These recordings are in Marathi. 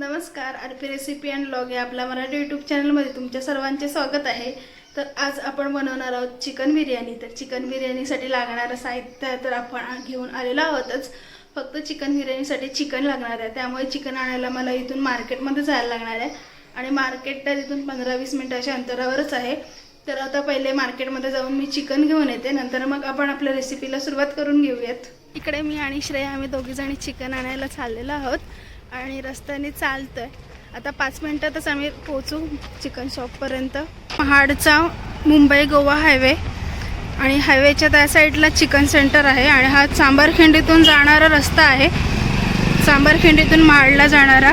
नमस्कार आरपी रेसिपी अँड लॉग या आपल्या मराठी यूट्यूब चॅनलमध्ये तुमच्या सर्वांचे स्वागत आहे. तर आज आपण बनवणार आहोत चिकन बिर्याणी. तर चिकन बिर्याणीसाठी लागणारं साहित्य तर आपण घेऊन आलेलो आहोतच. फक्त चिकन बिर्याणीसाठी चिकन लागणार आहे. त्यामुळे चिकन आणायला मला इथून मार्केटमध्ये जायला लागणार आहे. आणि मार्केट तर इथून पंधरा वीस मिनटाच्या अंतरावरच आहे. तर आता पहिले मार्केटमध्ये जाऊन मी चिकन घेऊन येते. नंतर मग आपण आपल्या रेसिपीला सुरुवात करून घेऊयात. इकडे मी आणि श्रेया आम्ही दोघीजणी चिकन आणायला चाललेलो आहोत. आणि रस्त्याने चालतोय. आता पाच मिनिटातच आम्ही पोचू चिकन शॉपपर्यंत महाडचा मुंबई गोवा हायवे. आणि हायवेच्या त्या साईडला चिकन सेंटर आहे आणि हा चांबारखिंडीतून जाणारा रस्ता आहे. चांबारखिंडीतून महाडला जाणारा.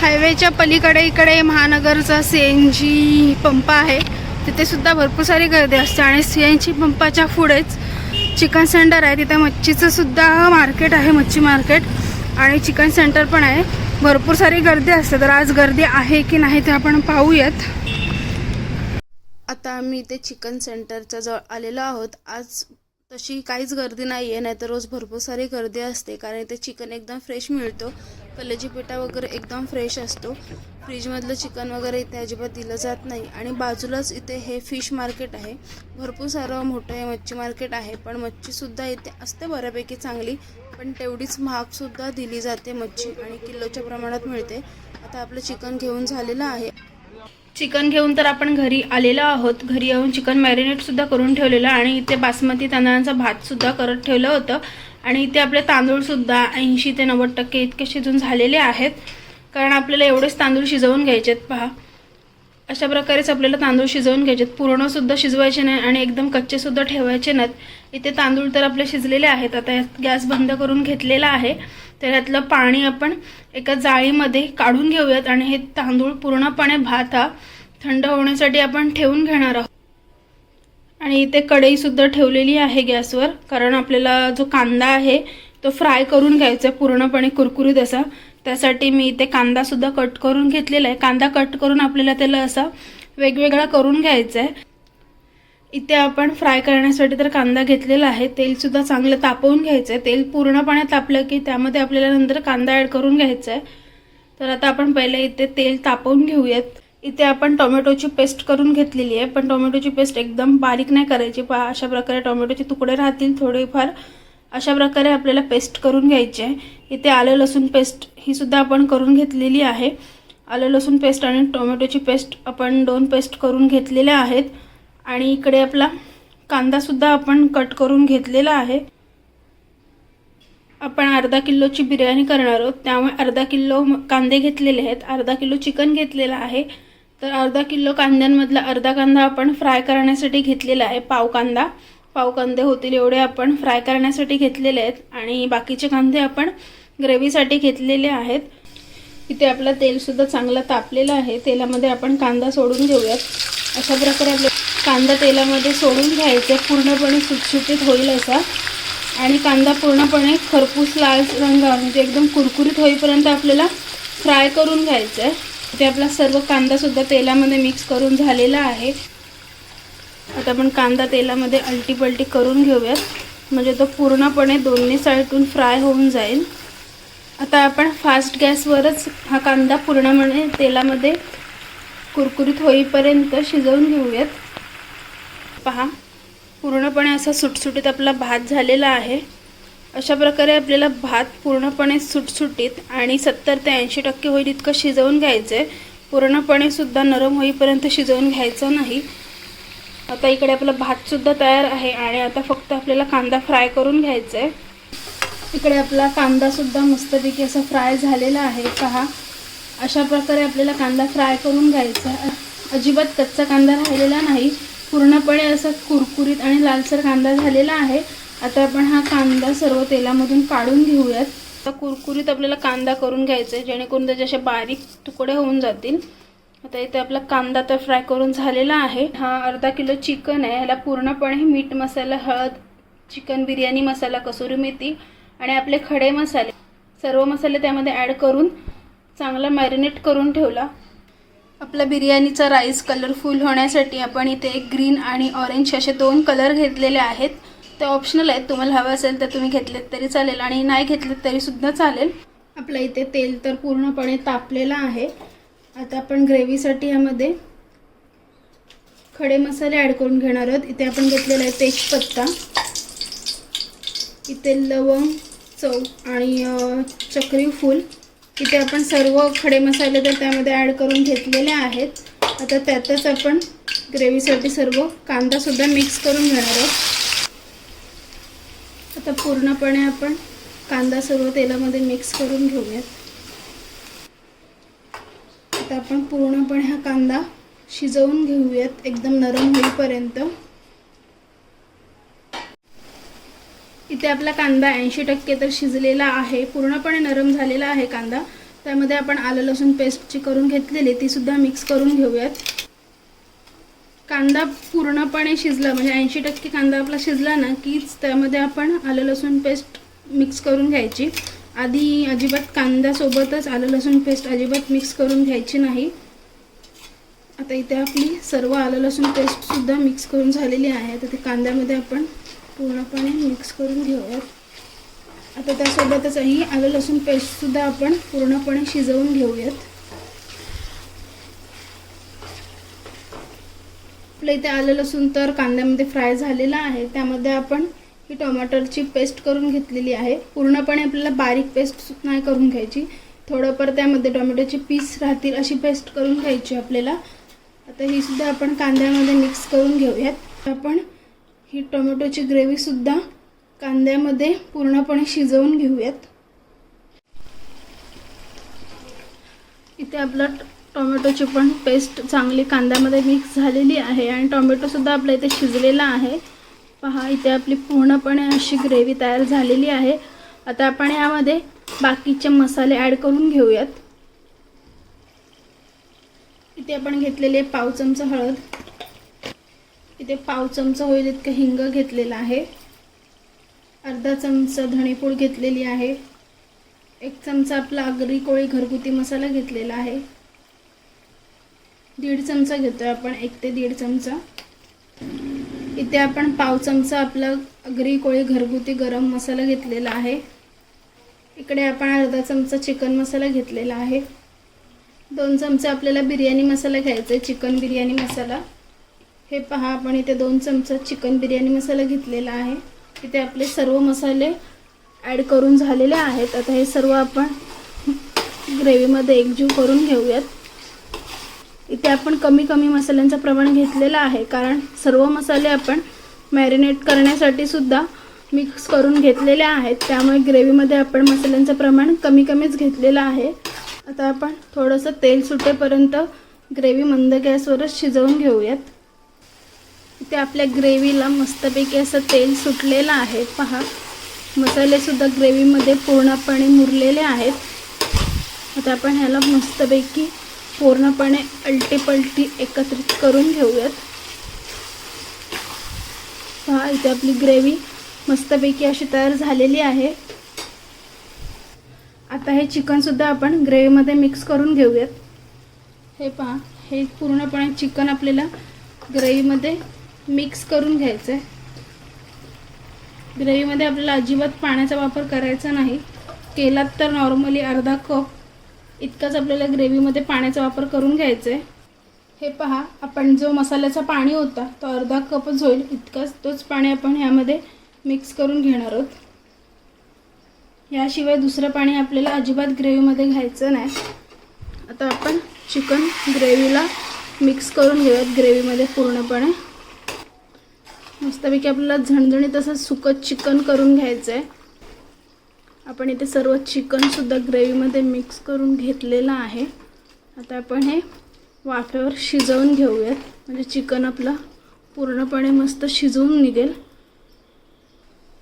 हायवेच्या पलीकडे इकडे महानगरचा सी एन जी पंप आहे. तिथे सुद्धा भरपूर सारी गर्दी असते आणि सी एन जी पंपाच्या पुढेच चिकन सेंटर आहे. तिथे मच्छीचं सुद्धा मार्केट आहे मच्छी मार्केट. आणि चिकन सेंटर पण आहे. भरपूर सारी गर्दी असते. तर आज गर्दी आहे की नाही ते आपण पाहूयात. आता आम्ही इथे चिकन सेंटरच्या जवळ आलेलो आहोत. आज तशी काहीच गर्दी नाही आहे नाहीतर रोज भरपूर सारी गर्दी असते कारण इथे चिकन एकदम फ्रेश मिळतो. कलेजी पिठा वगैरे एकदम फ्रेश असतो. फ्रीजमधलं चिकन वगैरे इथे अजिबात दिलं जात नाही. आणि बाजूलाच इथे हे फिश मार्केट आहे. भरपूर सारं मोठं हे मच्छी मार्केट आहे पण मच्छीसुद्धा इथे असते बऱ्यापैकी चांगली पण तेवढीच महागसुद्धा दिली जाते मच्छी आणि किलोच्या प्रमाणात मिळते. आता आपलं चिकन घेऊन झालेलं आहे. चिकन घेऊन तर आपण घरी आलेलो आहोत. घरी येऊन चिकन मॅरिनेटसुद्धा करून ठेवलेलं आणि इथे बासमती तांदळाचा भातसुद्धा करत ठेवलं होतं. आणि इथे आपले तांदूळसुद्धा ऐंशी ते नव्वद टक्के इतके शिजून झालेले आहेत. कारण आपल्याला एवढेच तांदूळ शिजवून घ्यायचे आहेत पहा. अशा प्रकारेच आपल्याला तांदूळ शिजवून घ्यायचे पूर्णसुद्धा शिजवायचे नाही आणि एकदम कच्चेसुद्धा ठेवायचे नाहीत. इथे तांदूळ तर आपले शिजलेले आहेत. आता यात गॅस बंद करून घेतलेला आहे. तर यातलं पाणी आपण एका जाळीमध्ये काढून घेऊयात आणि हे तांदूळ पूर्णपणे भात हा थंड होण्यासाठी आपण ठेवून घेणार आहोत. आणि इथे कढईसुद्धा ठेवलेली आहे गॅसवर कारण आपल्याला जो कांदा आहे तो फ्राय करून घ्यायचा आहे पूर्णपणे कुरकुरीत असा. त्यासाठी मी इथे कांदासुद्धा कट करून घेतलेला आहे. कांदा कट करून आपल्याला त्याला असा वेगवेगळा करून घ्यायचा आहे इथे आपण फ्राय करण्यासाठी तर कांदा घेतलेला आहे. तेलसुद्धा चांगलं तापवून घ्यायचं आहे तेल पूर्णपणे तापलं की त्यामध्ये आपल्याला नंतर कांदा ॲड करून घ्यायचा आहे तर आता आपण पहिले इथे तेल तापवून घेऊयात. इथे आपण टोमॅटोची पेस्ट करून घेतलेली आहे. पण टोमॅटोची पेस्ट एकदम बारीक नाही करायची. पा अशा प्रकारे टोमॅटोचे तुकडे राहतील थोडेफार. अशा प्रकारे आपल्याला पेस्ट करून घ्यायची आहे. इथे आलं लसूण पेस्ट ही सुद्धा आपण करून घेतलेली आहे. आलं लसूण पेस्ट आणि टोमॅटोची पेस्ट आपण दोन पेस्ट करून घेतलेल्या आहेत. आणि इकडे आपला कांदासुद्धा आपण कट करून घेतलेला आहे. आपण अर्धा किलोची बिर्याणी करणार आहोत. त्यामुळे अर्धा किलो कांदे घेतलेले आहेत. अर्धा किलो चिकन घेतलेलं आहे. तर अर्धा किलो कांद्यांमधला अर्धा कांदा आपण फ्राय करण्यासाठी घेतलेला आहे. पाव कांदा. पाव कांदे होतील एवढे आपण फ्राय करण्यासाठी घेतलेले आहेत. आणि बाकीचे कांदे आपण ग्रेव्हीसाठी घेतलेले आहेत. इथे आपलं तेलसुद्धा चांगलं तापलेलं आहे. तेलामध्ये आपण कांदा सोडून घेऊयात. अशा प्रकारे आपले कांदा तेलामध्ये सोडून घ्यायचे. पूर्णपणे सुटसुटीत होईल असा. आणि कांदा पूर्णपणे खरपूस लाल रंगावर म्हणजे एकदम कुरकुरीत होईपर्यंत आपल्याला फ्राय करून घ्यायचं आहे ते आपला सर्व कांदासुद्धा तेलामध्ये मिक्स करून झालेला आहे. आता आपण कांदा तेलामध्ये अलटीपलटी करून घेऊयात. म्हणजे तो पूर्णपणे दोन्ही साईडून फ्राय होऊन जाईल. आता आपण फास्ट गॅसवरच हा कांदा पूर्णपणे तेलामध्ये कुरकुरीत होईपर्यंत शिजवून घेऊयात. पहा पूर्णपणे असा सुटसुटीत आपला भात झालेला आहे. अशा प्रकारे आपल्याला भात पूर्णपणे सुटसुटीत आणि सत्तर ते ऐंशी टक्के होईल इतकं शिजवून घ्यायचं आहे पूर्णपणे सुद्धा नरम होईपर्यंत शिजवून घ्यायचं नाही. आता इकडे आपला भातसुद्धा तयार आहे आणि आता फक्त आपल्याला कांदा फ्राय करून घ्यायचा आहे. इकडे आपला कांदासुद्धा मस्तपैकी असा फ्राय झालेला आहे. पहा अशा प्रकारे आपल्याला कांदा फ्राय करून घ्यायचा आहे. अजिबात कच्चा कांदा राहिलेला नाही. पूर्णपणे असा कुरकुरीत आणि लालसर कांदा झालेला आहे. आता आपण हा कांदा सर्व तेलामधून काढून घेऊयात. आता कुरकुरीत आपल्याला कांदा करून घ्यायचा आहे जेणेकरून त्याचे असे बारीक तुकडे होऊन जातील. आता इथे आपला कांदा तर फ्राय करून झालेला आहे. हा अर्धा किलो चिकन आहे. ह्याला पूर्णपणे मीठ मसाला हळद चिकन बिर्याणी मसाला कसुरी मेथी आणि आपले खडे मसाले. सर्व मसाले त्यामध्ये ॲड करून चांगला मॅरिनेट करून ठेवला. आपला बिर्याणीचा राईस कलरफुल होण्यासाठी आपण इथे ग्रीन आणि ऑरेंज असे दोन कलर घेतलेले आहेत. ते ऑप्शनल आहेत. तुम्हाला हवं असेल तर तुम्ही घेतलेत तरी चालेल आणि नाही घेतलेत तरीसुद्धा चालेल. आपलं इथे तेल तर पूर्णपणे तापलेलं आहे. आता आपण ग्रेव्हीसाठी यामध्ये खडे मसाले ॲड करून घेणार आहोत. इथे आपण घेतलेला आहे तेजपत्ता. इथे लवंग चव आणि चक्री फूल. इथे आपण सर्व खडे मसाले तर त्यामध्ये ॲड करून घेतलेले आहेत. आता त्यातच आपण ग्रेव्हीसाठी सर्व कांदासुद्धा मिक्स करून घेणार आहोत. आता पूर्णपणे आपण कांदा सर्व तेलामध्ये मिक्स करून घेऊयात. आता आपण पूर्णपणे हा कांदा शिजवून घेऊयात. एकदम नरम होईपर्यंत. इथे आपला कांदा ऐंशी टक्के तर शिजलेला आहे. पूर्णपणे नरम झालेला आहे कांदा. त्यामध्ये आपण आलं लसूण पेस्टची करून घेतलेली ती सुद्धा मिक्स करून घेऊयात. कांदा पूर्णपणे शिजला म्हणजे ऐंशी टक्के कांदा आपला शिजला ना कीच त्यामध्ये आपण आलं लसूण पेस्ट मिक्स करून घ्यायची. आधी अजिबात कांद्यासोबतच आलं लसूण पेस्ट अजिबात मिक्स करून घ्यायची नाही. आता इथे आपली सर्व आलं लसूण पेस्टसुद्धा मिक्स करून झालेली आहे. तर ते कांद्यामध्ये आपण पूर्णपणे मिक्स करून घेऊयात. आता त्यासोबतच ही आलं लसूण पेस्टसुद्धा आपण पूर्णपणे शिजवून घेऊयात. आपलं इथे आलं लसूण तर कांद्यामध्ये फ्राय झालेलं आहे. त्यामध्ये आपण ही टोमॅटोची पेस्ट करून घेतलेली आहे. पूर्णपणे आपल्याला बारीक पेस्ट नाही करून घ्यायची. थोडंफार त्यामध्ये टोमॅटोचे पीस राहतील अशी पेस्ट करून घ्यायची आपल्याला. आता ही सुद्धा आपण कांद्यामध्ये मिक्स करून घेऊयात. आपण ही टोमॅटोची ग्रेव्हीसुद्धा कांद्यामध्ये पूर्णपणे शिजवून घेऊयात. इथे आपलं टोमॅटोची पण पेस्ट चांगली कांद्यामध्ये मिक्स झालेली आहे आणि टोमॅटोसुद्धा आपल्या इथे शिजलेला आहे. पहा इथे आपली पूर्णपणे अशी ग्रेव्ही तयार झालेली आहे. आता आपण यामध्ये बाकीचे मसाले ॲड करून घेऊयात. इथे आपण घेतलेले पाव चमचा हळद. इथे पाव चमचा होईल इतकं हिंग घेतलेलं आहे. अर्धा चमचा धणेपूळ घेतलेली आहे. एक चमचा आपला आगरी कोळी घरगुती मसाला घेतलेला आहे. दीड चमचा घेतोय आपण एक ते दीड चमचा. इथे आपण पाव चमचा आपला अगरी कोळी घरगुती गरम मसाला घेतलेला आहे. इकडे आपण अर्धा चमचा चिकन मसाला घेतलेला आहे. दोन चमचे आपल्याला बिर्याणी मसाला घ्यायचा आहे चिकन बिर्याणी मसाला. हे पहा आपण इथे दोन चमचा चिकन बिर्याणी मसाला घेतलेला आहे. इथे आपले सर्व मसाले ॲड करून झालेले आहेत. आता हे सर्व आपण ग्रेव्हीमध्ये एकजीव करून घेऊयात. इथे आपण कमी कमी मसाल्यांचं प्रमाण घेतलेलं आहे. कारण सर्व मसाले आपण मॅरिनेट करण्यासाठी सुद्धा मिक्स करून घेतलेले आहेत. त्यामुळे ग्रेव्हीमध्ये आपण मसाल्यांचं प्रमाण कमी कमीच घेतलेलं आहे. आता आपण थोडंसं तेल सुटेपर्यंत ग्रेव्ही मंद गॅसवरच शिजवून घेऊयात. इथे आपल्या ग्रेव्हीला मस्तपैकी असं तेल सुटलेलं आहे. पहा मसालेसुद्धा ग्रेव्हीमध्ये पूर्णपणे मुरलेले आहेत. आता आपण ह्याला मस्तपैकी पूर्णपणे अलटीपलटी एकत्रित करून घेऊयात. पहा इथे आपली ग्रेव्ही मस्तपैकी अशी तयार झालेली आहे. आता हे चिकनसुद्धा आपण ग्रेव्हीमध्ये मिक्स करून घेऊयात. हे पहा हे पूर्णपणे चिकन आपल्याला ग्रेव्हीमध्ये मिक्स करून घ्यायचं आहे ग्रेव्हीमध्ये आपल्याला अजिबात पाण्याचा वापर करायचा नाही. केलात तर नॉर्मली अर्धा कप इतकाच आपल्याला ग्रेव्हीमध्ये पाण्याचा वापर करून घ्यायचा आहे हे पहा आपण जो मसाल्याचा पाणी होता तो अर्धा कपच होईल. इतकाच तोच पाणी आपण ह्यामध्ये मिक्स करून घेणार आहोत. याशिवाय दुसरं पाणी आपल्याला अजिबात ग्रेव्हीमध्ये घ्यायचं नाही. आता आपण चिकन ग्रेव्हीला मिक्स करून घेऊयात ग्रेव्हीमध्ये पूर्णपणे. मस्तपैकी आपल्याला झणझणीत असं सुकं चिकन करून घ्यायचं आहे आपण इथे सर्व चिकनसुद्धा ग्रेव्हीमध्ये मिक्स करून घेतलेलं आहे. आता आपण हे वाफेवर शिजवून घेऊयात. म्हणजे चिकन आपलं पूर्णपणे मस्त शिजवून निघेल.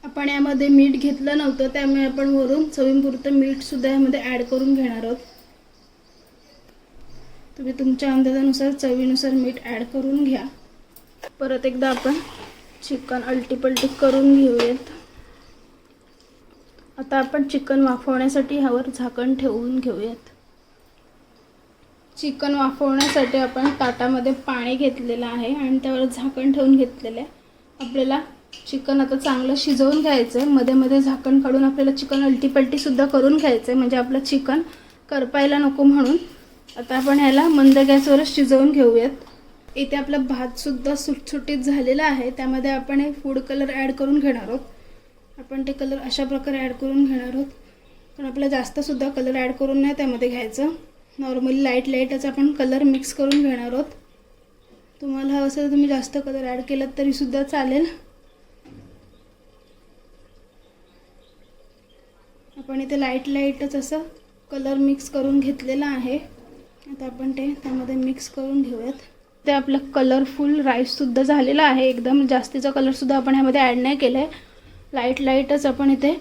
आपण यामध्ये मीठ घेतलं नव्हतं त्यामुळे आपण वरून चवीपुरतं मीठसुद्धा यामध्ये ॲड करून घेणार आहोत. तुम्ही तुमच्या अंदाजानुसार चवीनुसार मीठ ॲड करून घ्या. परत एकदा आपण चिकन अल्टीपल्टी करून घेऊयात. आता आपण चिकन वाफवण्यासाठी ह्यावर झाकण ठेवून घेऊयात. चिकन वाफवण्यासाठी आपण ताटामध्ये पाणी घेतलेलं आहे आणि त्यावर झाकण ठेवून घेतलेलं आहे. आपल्याला चिकन आता चांगलं शिजवून घ्यायचं आहे मध्ये मध्ये झाकण काढून आपल्याला चिकन अलटीपलटीसुद्धा करून घ्यायचं आहे म्हणजे आपलं चिकन करपायला नको म्हणून. आता आपण ह्याला मंद गॅसवरच शिजवून घेऊयात. इथे आपला भातसुद्धा सुटसुटीत झालेला आहे. त्यामध्ये आपण हे फूड कलर ॲड करून घेणार आहोत. आपण ते कलर अशा प्रकारे ॲड करून घेणार आहोत. पण आपल्याला जास्तसुद्धा कलर ॲड करून नाही त्यामध्ये घ्यायचं. नॉर्मली लाइट लाईटच आपण कलर मिक्स करून घेणार आहोत. तुम्हाला हवं असेल तुम्ही जास्त कलर ॲड केलात तरीसुद्धा चालेल. आपण इथे लाइट लाईटच असं कलर मिक्स करून घेतलेला आहे. आता आपण ते त्यामध्ये मिक्स करून घेऊयात. ते आपलं कलरफुल राईससुद्धा झालेला आहे. एकदम जास्तीचा कलरसुद्धा आपण ह्यामध्ये ॲड नाही केलं आहे लाइट लाईटच आपण इथे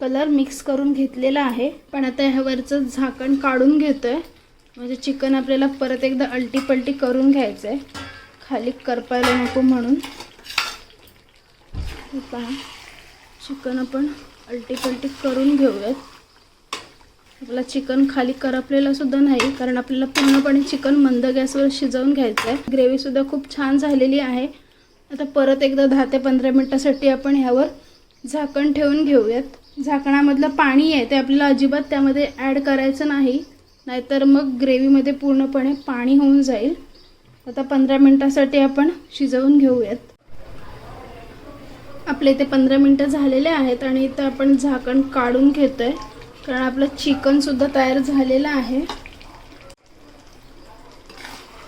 कलर मिक्स करून घेतलेला आहे. पण आता ह्यावरचं झाकण काढून घेतो आहे म्हणजे चिकन आपल्याला परत एकदा अलटीपलटी करून घ्यायचं आहे खाली करपायला नको म्हणून. पहा. चिकन आपण अलटीपलटी करून घेऊयात. आपला चिकन खाली करपलेलं सुद्धा नाही कारण आपल्याला पूर्णपणे चिकन मंद गॅसवर शिजवून घ्यायचं आहे ग्रेव्हीसुद्धा खूप छान झालेली आहे. आता परत एकदा दहा ते पंधरा मिनटासाठी आपण ह्यावर झाकण ठेवून घेऊयात. झाकणामधलं पाणी आहे ते आपल्याला अजिबात त्यामध्ये ॲड करायचं नाही. नाहीतर मग ग्रेव्हीमध्ये पूर्णपणे पाणी होऊन जाईल. आता पंधरा मिनटासाठी आपण शिजवून घेऊयात. आपले इथे पंधरा मिनटं झालेले आहेत आणि इथं आपण झाकण काढून घेतो आहे कारण आपलं चिकनसुद्धा तयार झालेलं आहे.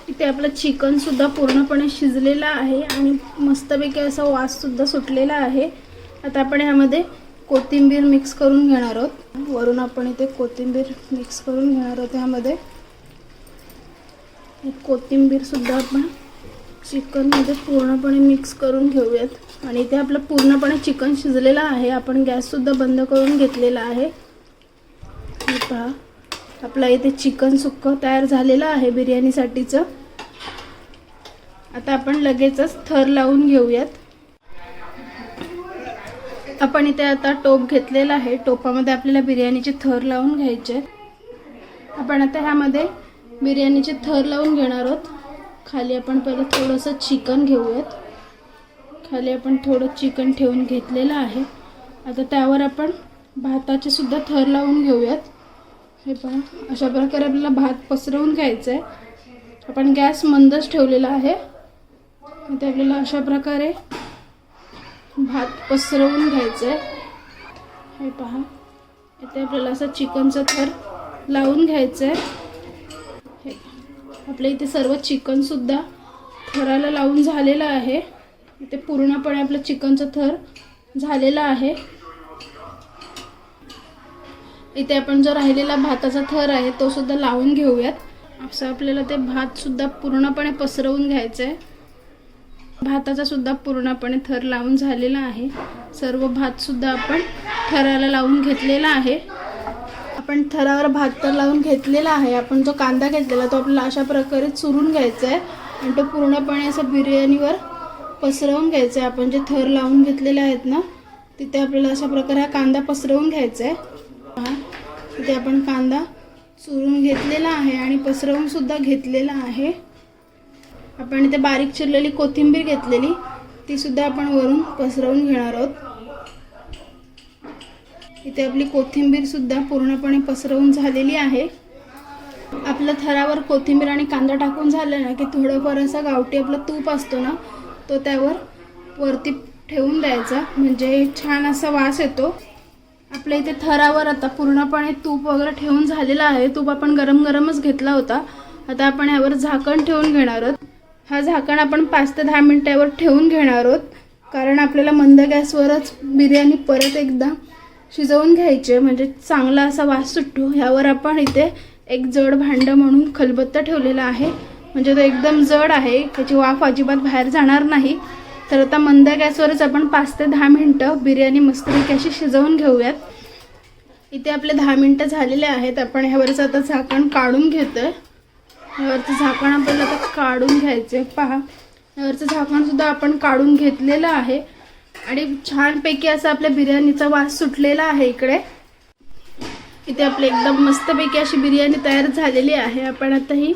इथे आपलं चिकनसुद्धा पूर्णपणे शिजलेलं आहे आणि मस्तपैकी असा वाससुद्धा सुटलेला आहे. आता आपण ह्यामध्ये कोथिंबीर मिक्स करून घेणार आहोत. वरून आपण इथे कोथिंबीर मिक्स करून घेणार आहोत ह्यामध्ये. कोथिंबीरसुद्धा आपण चिकनमध्ये पूर्णपणे मिक्स करून घेऊयात. आणि इथे आपलं पूर्णपणे चिकन शिजलेलं आहे. आपण गॅससुद्धा बंद करून घेतलेला आहे. हे पहा. आपला इथे चिकन सुक्कं तयार झालेलं आहे बिर्याणीसाठीचं. आता आपण लगेचच थर लावून घेऊयात. आपण इथे आता टोप घेतलेला आहे. टोपामध्ये आपल्याला बिर्याणीचे थर लावून घ्यायचे. आहेत आपण आता ह्यामध्ये बिर्याणीचे थर लावून घेणार आहोत. खाली आपण पहिलं थोडंसं चिकन घेऊयात. खाली आपण थोडं चिकन ठेवून घेतलेलं आहे. आता त्यावर आपण भाताचे सुद्धा थर लावून घेऊयात. हे पहा अशा प्रकारे आपल्याला भात पसरवून घ्यायचं आहे आपण गॅस मंदच ठेवलेला आहे. ते आपल्याला अशा प्रकारे भात पसरवून घ्यायचं आहे हे पहा. इथे आपल्याला असं चिकनचं थर लावून घ्यायचं आहे हे आपल्या इथे सर्व चिकनसुद्धा थराला लावून झालेलं आहे. इथे पूर्णपणे आपलं चिकनचं थर झालेलं आहे. इथे आपण जो राहिलेला भाताचा थर आहे तो सुद्धा लावून घेऊयात. असं आपल्याला ते भात सुद्धा पूर्णपणे पसरवून घ्यायचं आहे भाताचा सुद्धा पूर्णपणे थर लावून झालेला आहे. सर्व भात सुद्धा आपण थराला लावून घेतलेला आहे. आपण थरावर भात तर लावून घेतलेला आहे. आपण जो कांदा घेतलेला तो आपल्याला अशा प्रकारे चुरून घ्यायचा आहे आणि तो पूर्णपणे असं बिर्याणीवर पसरवून घ्यायचा आहे आपण जे थर लावून घेतलेले आहेत ना तिथे आपल्याला अशा प्रकारे हा कांदा पसरवून घ्यायचा आहे पहा तिथे आपण कांदा चुरून घेतलेला आहे आणि पसरवूनसुद्धा घेतलेला आहे. आपण इथे बारीक चिरलेली कोथिंबीर घेतलेली ती सुद्धा आपण वरून पसरवून घेणार आहोत. इथे आपली कोथिंबीर सुद्धा पूर्णपणे पसरवून झालेली आहे. आपलं थरावर कोथिंबीर आणि कांदा टाकून झालं ना की थोडंफार असा गावठी आपला तूप असतो ना तो त्यावर वरती ठेवून द्यायचा. म्हणजे छान असा वास येतो. आपल्या इथे थरावर आता पूर्णपणे तूप वगैरे ठेवून झालेलं आहे. तूप आपण गरम गरमच घेतला होता. आता आपण यावर झाकण ठेवून घेणार आहोत. हा झाकण आपण पाच ते दहा मिनटावर ठेवून घेणार आहोत. कारण आपल्याला मंद गॅसवरच बिर्याणी परत एकदा शिजवून घ्यायची आहे. म्हणजे चांगला असा वास सुटतो. ह्यावर आपण इथे एक जड भांडं म्हणून खलबत्ता ठेवलेला आहे. म्हणजे तो एकदम जड आहे. त्याची वाफ अजिबात बाहेर जाणार नाही. तर आता मंद गॅसवरच आपण पाच ते दहा मिनटं बिर्याणी मस्तपैकी अशी शिजवून घेऊयात. इथे आपले दहा मिनटं झालेले आहेत. आपण ह्यावरचं आता झाकण काढून घेतो आहे वरचं झाकण आपल्याला आता काढून घ्यायचं आहे. पहा. यावरचं झाकणसुद्धा आपण काढून घेतलेलं आहे. आणि छानपैकी असा आपल्या बिर्याणीचा वास सुटलेला आहे इकडे. इथे आपली एकदम मस्तपैकी अशी बिर्याणी तयार झालेली आहे. आपण आता ही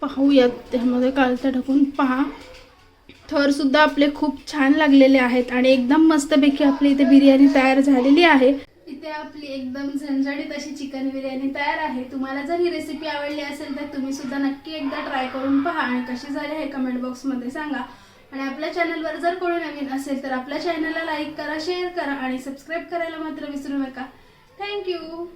पाहूयात. त्यामध्ये कालचा टाकून पहा. थरसुद्धा आपले खूप छान लागलेले आहेत आणि एकदम मस्तपैकी आपली इथे बिर्याणी तयार झालेली आहे. इथे आपली एकदम झणझणीत अशी चिकन बिर्याणी तयार आहे. तुम्हाला जर ही रेसिपी आवडली असेल तर तुम्ही सुद्धा नक्की एकदा ट्राय करून पहा आणि कशी झाली हे कमेंट बॉक्समध्ये सांगा. आणि आपल्या चॅनलवर जर कोणी नवीन असेल तर आपल्या चॅनलला लाईक करा शेअर करा आणि सबस्क्राईब करायला मात्र विसरू नका. थँक्यू